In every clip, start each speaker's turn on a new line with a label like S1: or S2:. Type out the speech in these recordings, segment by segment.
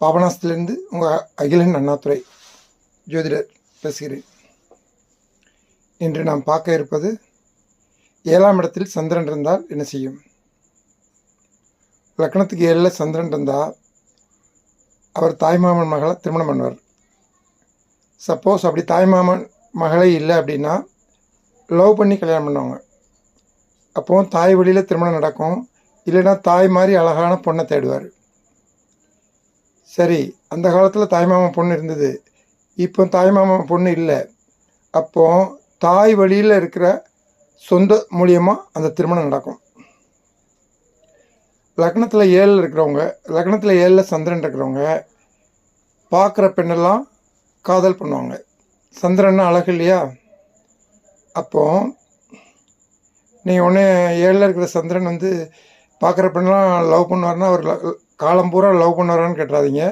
S1: பாபநாசத்திலிருந்து உங்கள் அகிலன் அண்ணாதுரை ஜோதிடர் பேசுகிறேன். இன்று நாம் பார்க்க இருப்பது ஏழாம் இடத்தில் சந்திரன் இருந்தால் என்ன செய்யும்? லக்னத்துக்கு ஏழில் சந்திரன் இருந்தால் அவர் தாய்மாமன் மகளை திருமணம் பண்ணுவார். சப்போஸ் அப்படி தாய்மாமன் மகளே இல்லை அப்படின்னா லவ் பண்ணி கல்யாணம் பண்ணுவாங்க. அப்போது தாய் வழியில் திருமணம் நடக்கும். இல்லைன்னா தாய் மாதிரி அழகான பொண்ணை தேடுவார். சரி அந்த காலத்தில் தாய்மாமன் பொண்ணு இருந்தது. இப்போ தாய்மாமன் பொண்ணு இல்லை. அப்போ தாய் வழியில் இருக்கிற சொந்த மூலியமாக அந்த திருமணம் நடக்கும். லக்னத்தில் ஏழில் இருக்கிறவங்க லக்னத்தில் ஏழில் சந்திரன் இருக்கிறவங்க பார்க்குற பெண்ணெல்லாம் காதல் பண்ணுவாங்க. சந்திரன்னா அழகு இல்லையா? அப்போ நீ ஒன்று ஏழில் இருக்கிற சந்திரன் வந்து பார்க்குற பெண்ணெல்லாம் லவ் பண்ணுவார்னா அவர் காலம் பூரா லவ் பண்ணுவாரான்னு கேட்டுறாதீங்க.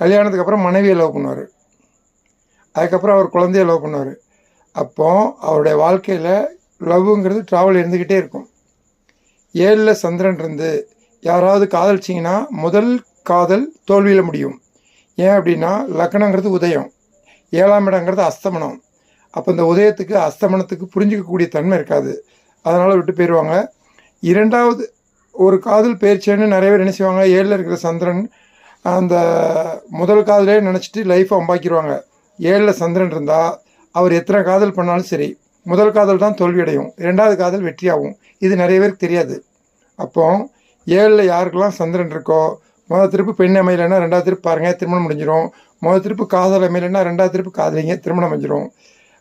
S1: கல்யாணத்துக்கு அப்புறம் மனைவியை லவ் பண்ணுவார். அதுக்கப்புறம் அவர் குழந்தைய லவ் பண்ணுவார். அப்போ அவருடைய வாழ்க்கையில் லவ்ங்கிறது ட்ராவல் இருந்துக்கிட்டே இருக்கும். ஏழில் சந்திரன் இருந்து யாராவது காதலிச்சிங்கன்னா முதல் காதல் தோல்வியில் முடியும். ஏன் அப்படின்னா லக்னங்கிறது உதயம். ஏழாம் இடங்கிறது அஸ்தமனம். அப்போ இந்த உதயத்துக்கு அஸ்தமனத்துக்கு புரிஞ்சிக்கக்கூடிய தன்மை இருக்காது. அதனால் விட்டு போயிடுவாங்க இரண்டாவது ஒரு காதல் பேர்ச்சேன்னு நிறைய பேர் என்ன செய்வாங்க? ஏழில் இருக்கிற சந்திரன் அந்த முதல் காதலே நினச்சிட்டு லைஃப்பை அம்பாக்கிடுவாங்க. ஏழில் சந்திரன் இருந்தால் அவர் எத்தனை காதல் பண்ணாலும் சரி முதல் காதல் தான் தோல்வியடையும். ரெண்டாவது காதல் வெற்றியாகும். இது நிறைய பேருக்கு தெரியாது. அப்போ ஏழில் யாருக்கெல்லாம் சந்திரன் இருக்கோ முதல் திருப்பு பெண் அமையலைன்னா ரெண்டாவது திருப்பு பாருங்கள் திருமணம் முடிஞ்சிடும் முதல் திருப்பு காதல் அமையலைன்னா ரெண்டாவது திருப்பு காதலிங்க திருமணம் அமைஞ்சிரும்.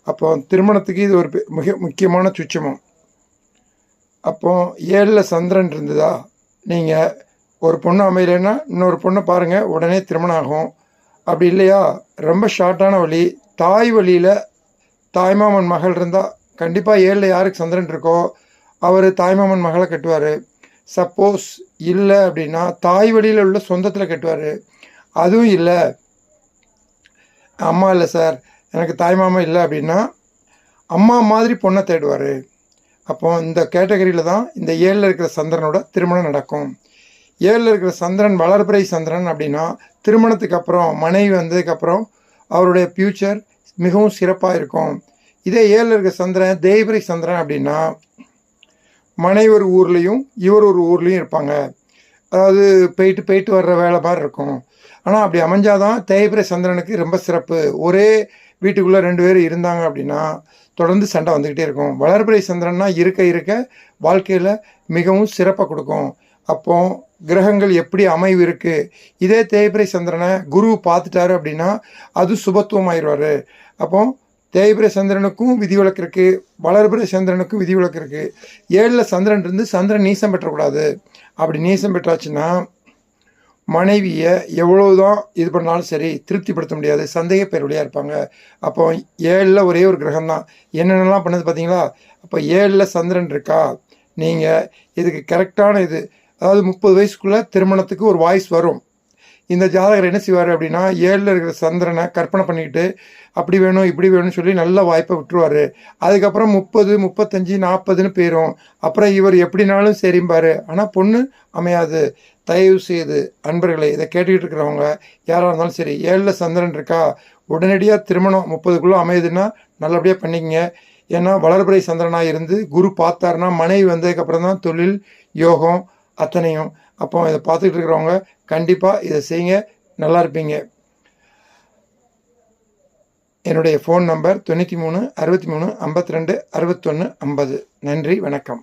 S1: அப்போ திருமணத்துக்கு இது ஒரு பெ- மிக முக்கியமான சுச்சமம் அப்போ ஏழில் சந்திரன் இருந்ததா? நீங்கள் ஒரு பொண்ணு அமையலைன்னா இன்னொரு பொண்ணை பாருங்கள் உடனே திருமணம் ஆகும். அப்படி இல்லையா? ரொம்ப ஷார்ட்டான வழி தாய் வழியில் தாய்மாமன் மகள் இருந்தால் கண்டிப்பாக ஏழில் யாருக்கு சந்திரன் இருக்கோ அவர் தாய்மாமன் மகளை கட்டுவார். சப்போஸ் இல்லை அப்படின்னா தாய் வழியில் உள்ள சொந்தத்தில் கட்டுவார். அதுவும் இல்லை. அம்மா இல்லை சார். எனக்கு தாய்மாமா இல்லை அப்படின்னா அம்மா மாதிரி பொண்ணை தேடுவார். அப்போ இந்த கேட்டகரியில் தான் இந்த ஏழில் இருக்கிற சந்திரனோட திருமணம் நடக்கும். ஏழில் இருக்கிற சந்திரன் வளர்பிறை சந்திரன் அப்படின்னா திருமணத்துக்கு அப்புறம் மனைவி வந்ததுக்கப்புறம் அவருடைய ஃப்யூச்சர் மிகவும் சிறப்பாக இருக்கும். இதே ஏழில் இருக்கிற சந்திரன் தேய்பிரை சந்திரன் அப்படின்னா மனைவி ஒரு ஊர்லேயும் இவர் ஒரு ஊர்லேயும் இருப்பாங்க. அதாவது போயிட்டு போயிட்டு வர்ற வேலை மாதிரி இருக்கும். ஆனால் அப்படி அமைஞ்சாதான் தேய்பிரை சந்திரனுக்கு ரொம்ப சிறப்பு. ஒரே வீட்டுக்குள்ளே ரெண்டு பேர் இருந்தாங்க அப்படின்னா தொடர்ந்து சண்டை வந்துக்கிட்டே இருக்கும். வளர்பிறை சந்திரன்னா இருக்க இருக்க வாழ்க்கையில் மிகவும் சிறப்பாக கொடுக்கும். அப்போ கிரகங்கள் எப்படி அமைவு இருக்குது இதே தேய்பிரை சந்திரனை குரு பார்த்துட்டாரு அப்படின்னா அது சுபத்துவம் ஆயிடுவார் அப்போ தேய்பிரை சந்திரனுக்கும் விதிவிலக்கு இருக்குது வளர்பிறை சந்திரனுக்கும் விதிவிலக்கு இருக்குது ஏழில் சந்திரன் இருந்து சந்திரன் நீசம் பெற்றக்கூடாது. அப்படி நீசம் பெற்றாச்சுன்னா மனைவியை எவ்வளவுதான் இது பண்ணாலும் சரி திருப்திப்படுத்த முடியாது. சந்தேக பேருடையாக இருப்பாங்க. அப்போ ஏழில் ஒரே ஒரு கிரகம் தான் என்னென்னலாம் பண்ணது பார்த்தீங்களா அப்போ ஏழில் சந்திரன் இருக்கா? நீங்கள் இதுக்கு கரெக்டான இது. அதாவது முப்பது வயசுக்குள்ளே திருமணத்துக்கு ஒரு வாய்ஸ் வரும். இந்த ஜாதகர் என்ன செய்வார் அப்படின்னா ஏழில் இருக்கிற சந்திரனை கற்பனை பண்ணிக்கிட்டு அப்படி வேணும் இப்படி வேணும்னு சொல்லி நல்ல வாய்ப்பை விட்டுருவார். அதுக்கப்புறம் முப்பது முப்பத்தஞ்சு நாற்பதுன்னு போயிடும் அப்புறம் இவர் எப்படினாலும் சரிம்பார். ஆனால் பொண்ணு அமையாது. தயவு செய்து அன்பர்களே இதை கேட்டுக்கிட்டு இருக்கிறவங்க யாராக இருந்தாலும் சரி ஏழில் சந்திரன் இருக்கா உடனடியாக திருமணம் முப்பதுக்குள்ளே அமையுதுன்னா நல்லபடியாக பண்ணிக்கங்க. ஏன்னா வளர்பிறை சந்திரனாக இருந்து குரு பார்த்தாருன்னா மனைவி வந்ததுக்கப்புறம் தான் தொழில் யோகம் அத்தனையும். அப்போ இதை பார்த்துக்கிட்டு இருக்கிறவங்க கண்டிப்பாக இதை செய்யுங்க. நல்லா இருப்பீங்க. என்னுடைய ஃபோன் நம்பர் தொண்ணூற்றி மூணு அறுபத்தி மூணு ஐம்பத்தி ரெண்டு அறுபத்தொன்று ஐம்பது. நன்றி வணக்கம்.